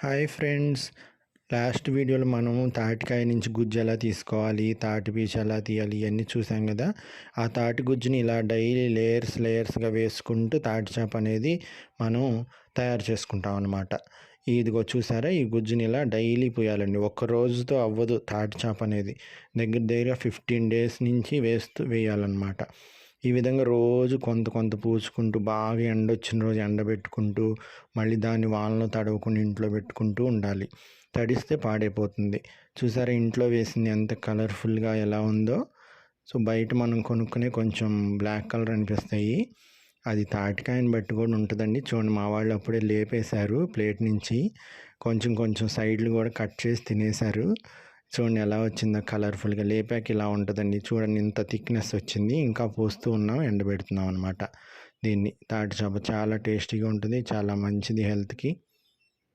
Hi friends. Last వీడియోలో మనము తాటికాయ నుంచి గుజ్జు ఎలా తీసుకోవాలి తాటి పీచు ఎలా తీయాలి ఇవన్నీ చూసాం కదా. ఆ తాటి గుజ్జుని ఇలా డైలీ లేయర్స్ లేయర్స్గా వేసుకుంటూ తాటి చేప అనేది మనం తయారు చేసుకుంటాం అనమాట ఇదిగో చూసారా ఈ గుజ్జుని ఇలా డైలీ పోయాలండి. ఒక్క రోజుతో అవ్వదు తాటి చేప అనేది. దగ్గర దగ్గర ఫిఫ్టీన్ డేస్ నుంచి వేస్తూ వేయాలన్నమాట. ఈ విధంగా రోజు కొంత కొంత పూసుకుంటూ బాగా ఎండ వచ్చిన రోజు ఎండబెట్టుకుంటూ మళ్ళీ దాన్ని వాళ్ళను తడవకుండా ఇంట్లో పెట్టుకుంటూ ఉండాలి. తడిస్తే పాడైపోతుంది. చూసారా ఇంట్లో వేసింది ఎంత కలర్ఫుల్గా ఎలా ఉందో? సో బయట మనం కొనుక్కునే కొంచెం బ్లాక్ కలర్ అనిపిస్తాయి. అది తాటికాయని బట్టి కూడా ఉంటుందండి. చూడండి మా వాళ్ళు అప్పుడే లేపేశారు ప్లేట్ నుంచి. కొంచెం కొంచెం సైడ్లు కూడా కట్ చేసి తినేశారు. చూడండి ఎలా వచ్చిందో కలర్ఫుల్గా. లేపాక ఇలా ఉంటుందండి. చూడండి ఇంత థిక్నెస్ వచ్చింది. ఇంకా పోస్తూ ఉన్నాం ఎండబెడుతున్నాం అనమాట దీన్ని తాటి చేప చాలా టేస్టీగా ఉంటుంది. చాలా మంచిది హెల్త్కి.